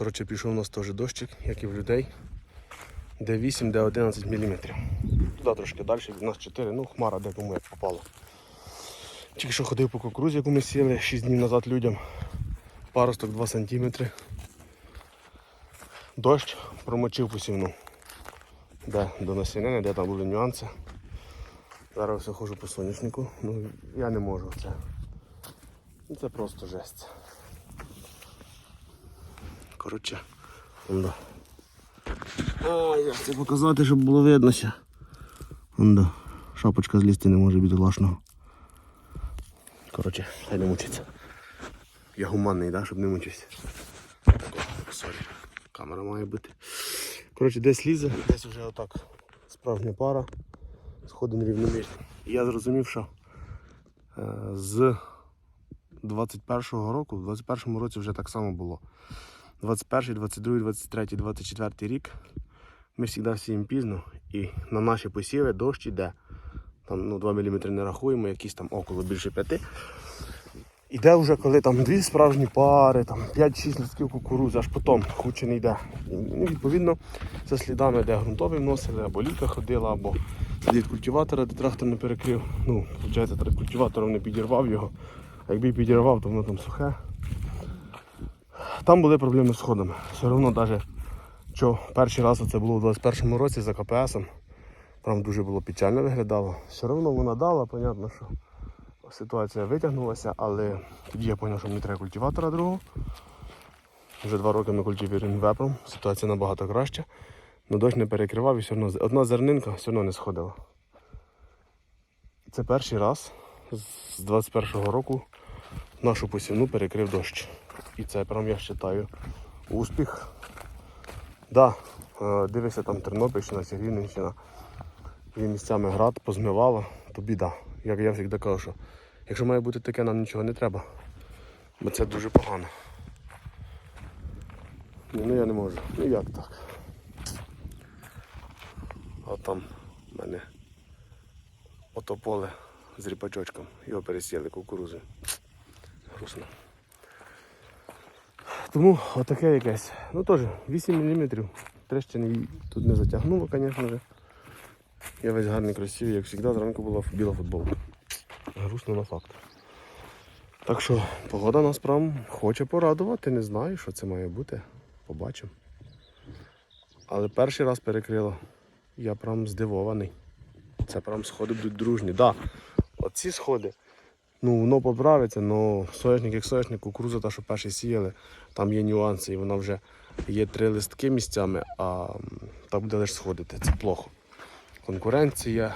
Коротше, пішов у нас теж дощик, як і в людей. Де 8, де 11 мм. Туди трошки далі, від нас 4, ну хмара де кому як попало. Тільки що ходив по кукурузі, яку ми сіли 6 днів назад людям. Паросток 2 см. Дощ промочив посівну. Де до насінини, де там були нюанси. Зараз все ходжу по соняшнику. Ну я не можу це. Це просто жесть. Коротше, да. А, як це показати, щоб було виднося. Да. Шапочка злізти не може бідолашного. Коротше, хай не мучиться. Я гуманний, да, щоб не мучився. Сорі, камера має бути. Коротше, десь лізе, десь вже отак справжня пара. Сходимо рівномірно. Я зрозумів, що е, з 21-го року, в 21-му році вже так само було. 21, 22, 23, 24 рік ми завжди сіємо пізно і на наші посіви дощ іде. Там ну, 2 мм не рахуємо, якісь там около більше 5. Іде вже коли там дві справжні пари, там 5-6 листків кукурузи, аж потім куча не йде. Ну, відповідно, за слідами, де ґрунтові вносили, або ліка ходила, або слід культиватора, де трактор не перекрив. Ну, виходить, культиватором не підірвав його. А якби підірвав, то воно там сухе. Там були проблеми з сходами. Все одно, навіть що перший раз це було у 21-му році за КПСом. Там дуже було печально виглядало. Все одно вона дала, понятно, що ситуація витягнулася, але тоді я зрозумів, що мені треба культиватора другого. Вже два роки ми культивуємо вепром, ситуація набагато краща. Но дощ не перекривав і все одно одна зернинка все одно не сходила. Це перший раз з 21-го року нашу посівну перекрив дощ. І це прям я вважаю успіх. Да, е, дивися там Тернопільщина чи Рівненщина. І місцями град позмивала, то біда. Як я завжди кажу, що якщо має бути таке, нам нічого не треба. Бо це дуже погано. Ні, ну я не можу. Ну як так? А там в мене ото поле з ріпачочком. Його пересіяли кукурузою. Грустно. Тому отаке якесь. Ну теж 8 мм. Трещини тут не затягнуло, звісно. Я весь гарний, красивий, як завжди, зранку була біла футболка. Грустно на факт. Так що погода нас прям хоче порадувати, не знаю, що це має бути. Побачимо. Але перший раз перекрила. Я прям здивований. Це прям сходи будуть дружні. Да, оці сходи. Ну, воно поправиться, але соняшник як соняшник, кукуруза, та, що перші сіяли, там є нюанси, і вона вже є три листки місцями, а м, та буде лише сходити. Це плохо. Конкуренція,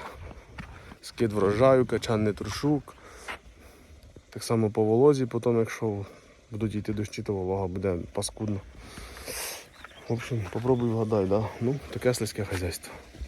скид врожаю, качан не трушук. Так само по волозі, потім, якщо будуть йти дощі, то волога буде паскудно. В общем, попробуй вгадай, да? Ну, таке слизьке хазяйство.